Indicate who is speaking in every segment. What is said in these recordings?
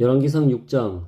Speaker 1: 열왕기상 6장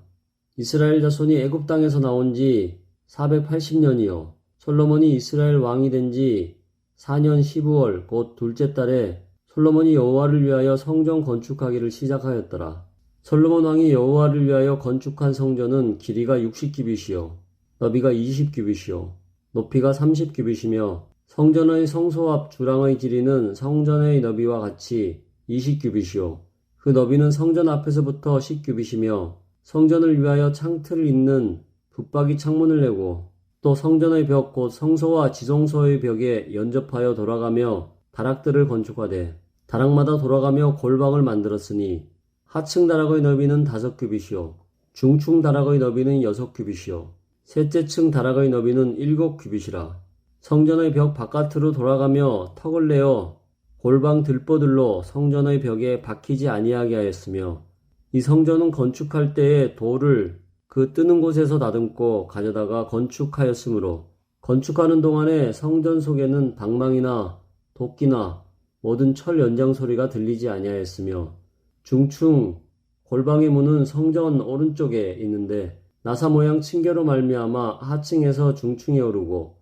Speaker 1: 이스라엘 자손이 애굽 땅에서 나온 지 480년이요 솔로몬이 이스라엘 왕이 된 지 4년 12월 곧 둘째 달에 솔로몬이 여호와를 위하여 성전 건축하기를 시작하였더라. 솔로몬 왕이 여호와를 위하여 건축한 성전은 길이가 60규빗이요 너비가 20규빗이요 높이가 30규빗이며 성전의 성소 앞 주랑의 길이는 성전의 너비와 같이 20규빗이요 그 너비는 성전 앞에서부터 10규빗이며 성전을 위하여 창틀을 잇는 붙박이 창문을 내고 또 성전의 벽 곧 성소와 지성소의 벽에 연접하여 돌아가며 다락들을 건축하되 다락마다 돌아가며 골방을 만들었으니 하층 다락의 너비는 다섯 규빗이요 중층 다락의 너비는 여섯 규빗이요 셋째 층 다락의 너비는 일곱 규빗이라 성전의 벽 바깥으로 돌아가며 턱을 내어 골방 들보들로 성전의 벽에 박히지 아니하게 하였으며 이 성전은 건축할 때에 돌을 그 뜨는 곳에서 다듬고 가져다가 건축하였으므로 건축하는 동안에 성전 속에는 방망이나 도끼나 모든 철 연장 소리가 들리지 아니하였으며 중층 골방의 문은 성전 오른쪽에 있는데 나사 모양 층계로 말미암아 하층에서 중층에 오르고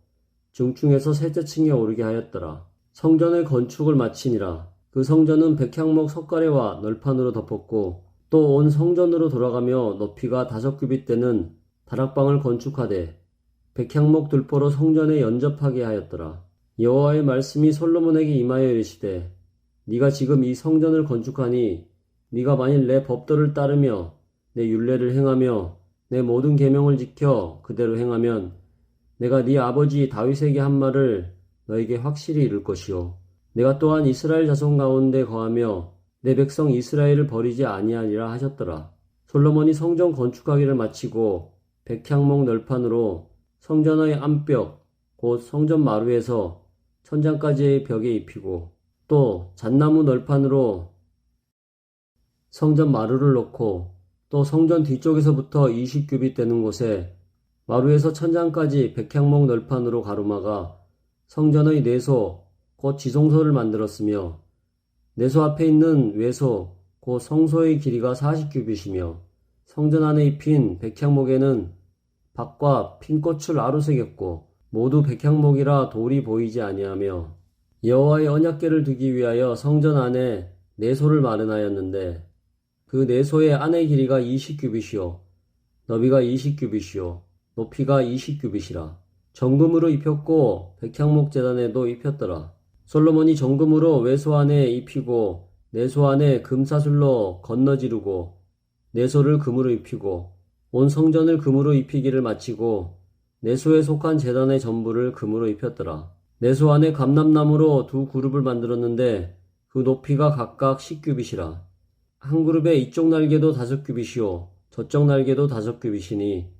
Speaker 1: 중층에서 셋째 층에 오르게 하였더라. 성전의 건축을 마치니라. 그 성전은 백향목 석가래와 널판으로 덮었고 또 온 성전으로 돌아가며 높이가 다섯 규빗 되는 다락방을 건축하되 백향목 들보로 성전에 연접하게 하였더라. 여호와의 말씀이 솔로몬에게 임하여 이르시되 네가 지금 이 성전을 건축하니 네가 만일 내 법도를 따르며 내 율례를 행하며 내 모든 계명을 지켜 그대로 행하면 내가 네 아버지 다윗에게 한 말을 너에게 확실히 이룰 것이요 내가 또한 이스라엘 자손 가운데 거하며 내 백성 이스라엘을 버리지 아니하리라 하셨더라. 솔로몬이 성전 건축하기를 마치고 백향목 널판으로 성전의 암벽 곧 성전 마루에서 천장까지의 벽에 입히고 또 잣나무 널판으로 성전 마루를 놓고 또 성전 뒤쪽에서부터 20규빗 되는 곳에 마루에서 천장까지 백향목 널판으로 가로막아 성전의 내소 곧 지성소를 만들었으며 내소 앞에 있는 외소 곧 성소의 길이가 40규빗이며 성전 안에 입힌 백향목에는 박과 핀꽃을 아루새겼고 모두 백향목이라 돌이 보이지 아니하며 여호와의 언약궤를 두기 위하여 성전 안에 내소를 마련하였는데 그 내소의 안의 길이가 20규빗이요 너비가 20규빗이요 높이가 20규빗이라 정금으로 입혔고 백향목 재단에도 입혔더라. 솔로몬이 정금으로 외소 안에 입히고 내소 안에 금사슬로 건너지르고 내소를 금으로 입히고 온 성전을 금으로 입히기를 마치고 내소에 속한 재단의 전부를 금으로 입혔더라. 내소 안에 감람나무로 두 그룹을 만들었는데 그 높이가 각각 10규빗이라. 한 그룹의 이쪽 날개도 다섯 규빗이요 저쪽 날개도 다섯 규빗이니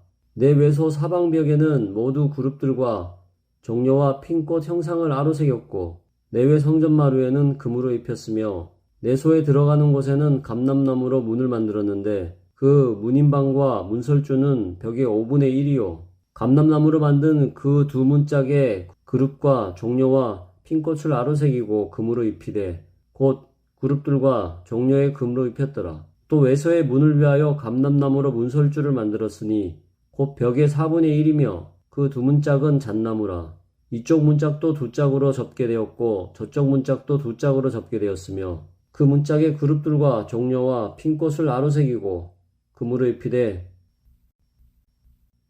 Speaker 1: 내 외소 사방벽에는 모두 그룹들과 종려와 핀꽃 형상을 아로새겼고 내외 성전 마루에는 금으로 입혔으며 내소에 들어가는 곳에는 감람나무로 문을 만들었는데 그 문인방과 문설주는 벽의 5분의 1이요. 감람나무로 만든 그 두 문짝에 그룹과 종려와 핀꽃을 아로새기고 금으로 입히되 곧 그룹들과 종려의 금으로 입혔더라. 또 외서의 문을 위하여 감람나무로 문설주를 만들었으니 곧 벽의 4분의 1이며 그 두 문짝은 잣나무라. 이쪽 문짝도 두 짝으로 접게 되었고 저쪽 문짝도 두 짝으로 접게 되었으며 그 문짝의 그룹들과 종려와 핀꽃을 아로새기고 금으로 입히되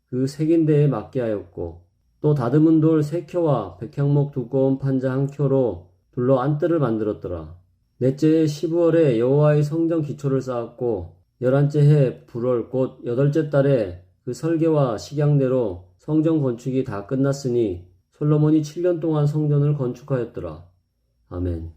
Speaker 1: 그 색인 데에 맞게 하였고 또 다듬은 돌 세 켜와 백향목 두꺼운 판자 한 켜로 둘러 안뜰을 만들었더라. 넷째 해 12월에 여호와의 성전 기초를 쌓았고 열한째 해 불월 곧 여덟째 달에 그 설계와 식양대로 성전 건축이 다 끝났으니 솔로몬이 7년 동안 성전을 건축하였더라. 아멘.